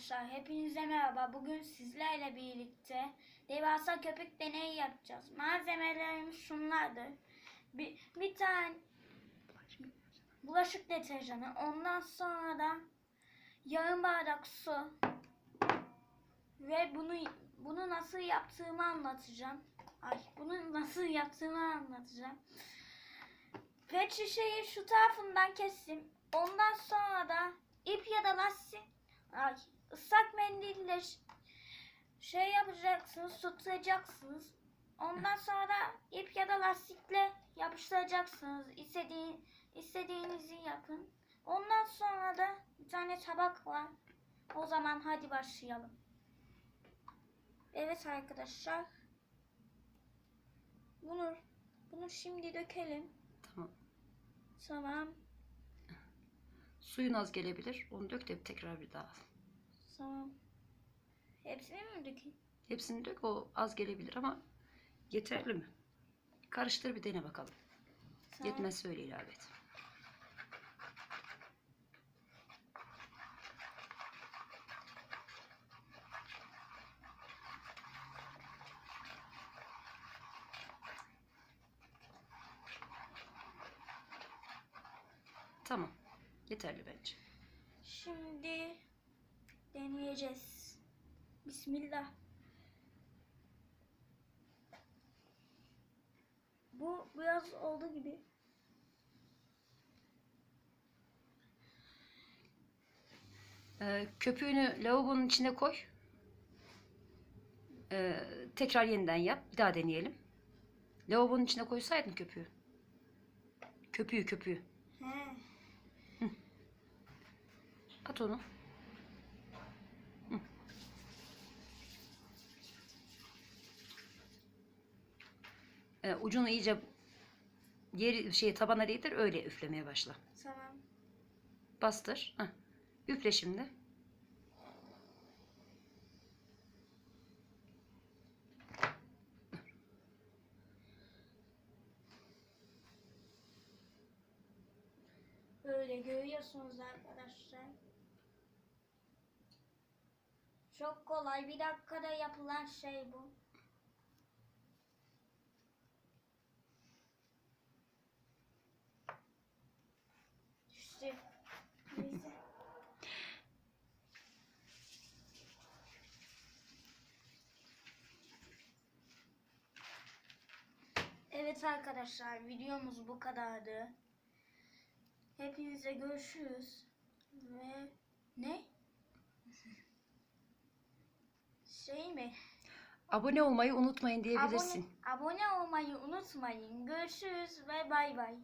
arkadaşlar, hepinize merhaba. Bugün sizlerle birlikte devasa köpük deneyi yapacağız. Malzemelerimiz şunlardır. Bir, bir tane bulaşık deterjanı, ondan sonra da yarım bardak su ve bunu bunu nasıl yaptığımı anlatacağım. Ay, bunu nasıl yaptığımı anlatacağım. Pet şişeyi şu tarafından kestim. Ondan sonra da ip ya da lastik ay, mendille şey yapacaksınız, tutacaksınız. Ondan sonra ip ya da lastikle yapıştıracaksınız. İstediğin, istediğinizi yapın. Ondan sonra da bir tane tabak var. O zaman hadi başlayalım. Evet arkadaşlar. Bunu bunu şimdi dökelim. Tamam. Tamam. Suyun az gelebilir. Onu dök de tekrar bir daha al. Tamam. Hepsini mi dökeyim? Hepsini dök. O az gelebilir ama yeterli mi? Karıştır bir dene bakalım. Tamam. Yetmezse öyle ilave et. Tamam. Yeterli bence. Şimdi deneyeceğiz. Bismillah. Bu biraz oldu gibi. Ee, köpüğünü lavabonun içine koy. Ee, tekrar yeniden yap. Bir daha deneyelim. Lavabonun içine koysaydın köpüğü. Köpüğü köpüğü. He. At onu. Ee, ucunu iyice yeri şey tabana değdir öyle üflemeye başla. Tamam. Bastır. Heh. Üfle şimdi. Böyle görüyorsunuz arkadaşlar. Çok kolay. Bir dakikada yapılan şey bu. Evet arkadaşlar videomuz bu kadardı. Hepinize görüşürüz. Ve ne? Şey mi? Abone olmayı unutmayın diyebilirsin. Abone, abone olmayı unutmayın. Görüşürüz ve bay bay.